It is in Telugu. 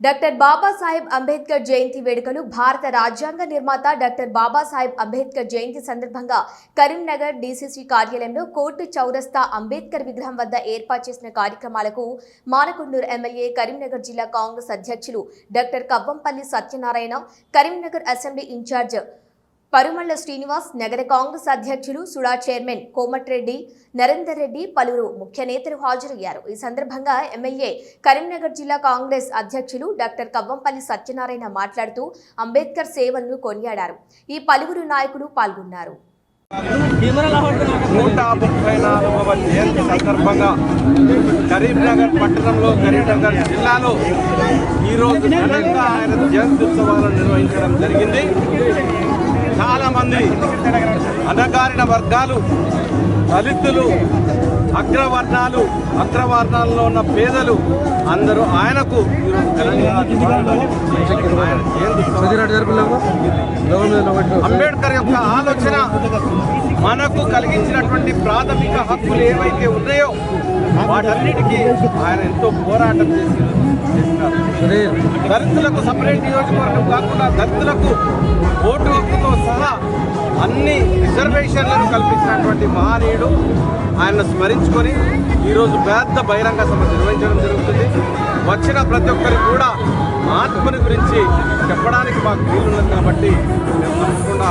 డాక్టర్ బాబాసాహెబ్ అంబేద్కర్ జయంతి వేడుకలు భారత రాజ్యాంగ నిర్మాత డాక్టర్ బాబాసాహెబ్ అంబేద్కర్ జయంతి సందర్భంగా కరీంనగర్ డీసీసీ కార్యాలయంలో కోర్టు చౌరస్తా అంబేద్కర్ విగ్రహం వద్ద ఏర్పాటు చేసిన కార్యక్రమాలకు మానకొండూరు ఎమ్మెల్యే కరీంనగర్ జిల్లా కాంగ్రెస్ అధ్యక్షులు doctor Kavvampalli Satyanarayana Karimnagar assembly in charge Parumalla Srinivas నగర కాంగ్రెస్ అధ్యక్షులు సుడా చైర్మన్ కోమటిరెడ్డి నరేందర్ రెడ్డి పలువురు ముఖ్య నేతలు హాజరయ్యారు. ఈ సందర్భంగా ఎమ్మెల్యే కరీంనగర్ జిల్లా కాంగ్రెస్ అధ్యక్షులు డాక్టర్ కవ్వంపల్లి సత్యనారాయణ మాట్లాడుతూ అంబేద్కర్ సేవలను కొనియాడారు. ఈ పలువురు నాయకులు పాల్గొన్నారు. నూట ముప్పై నాలుగవ జయంతి సందర్భంగా కరీంనగర్ పట్టణంలో కరీంనగర్ జిల్లాలో ఈరోజు ఘనంగా ఆయన జయంతి ఉత్సవాలను నిర్వహించడం జరిగింది. మంది అణగారిన వర్గాలు దళితులు అగ్రవర్ణాలు అగ్రవర్ణాల్లో ఉన్న పేదలు అందరూ ఆయనకు అంబేద్కర్ యొక్క ఆలోచన మనకు కలిగించినటువంటి ప్రాథమిక హక్కులు ఏవైతే ఉన్నాయో వాటన్నిటికీ ఆయన ఎంతో పోరాటం చేసి దళితులకు సపరేట్ నియోజకవర్గం కాకుండా దళితులకు ఓటు హక్కుతో సహా అన్ని రిజర్వేషన్లను కల్పించినటువంటి మహనీయుడు ఆయన స్మరించుకొని ఈరోజు పెద్ద బహిరంగ సభ నిర్వహించడం జరుగుతుంది. వచ్చిన ప్రతి ఒక్కరికి కూడా ఆత్మని గురించి చెప్పడానికి మాకు వీలున్నది కాబట్టి మేము తప్పకుండా